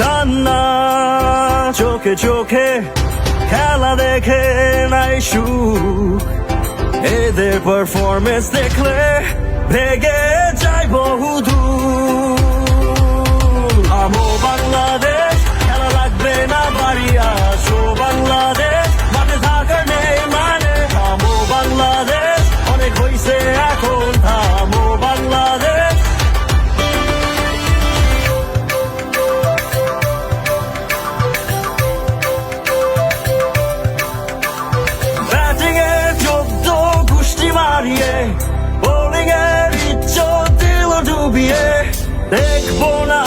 কান্না চোখে চোখে খেলা দেখে নাই সুখ। এদের পারফরমেন্স দেখলে ভেগে যায় বহু মারিয়ে বোলিং এর ইজ্জত দিল ডুবিয়ে। দেখব না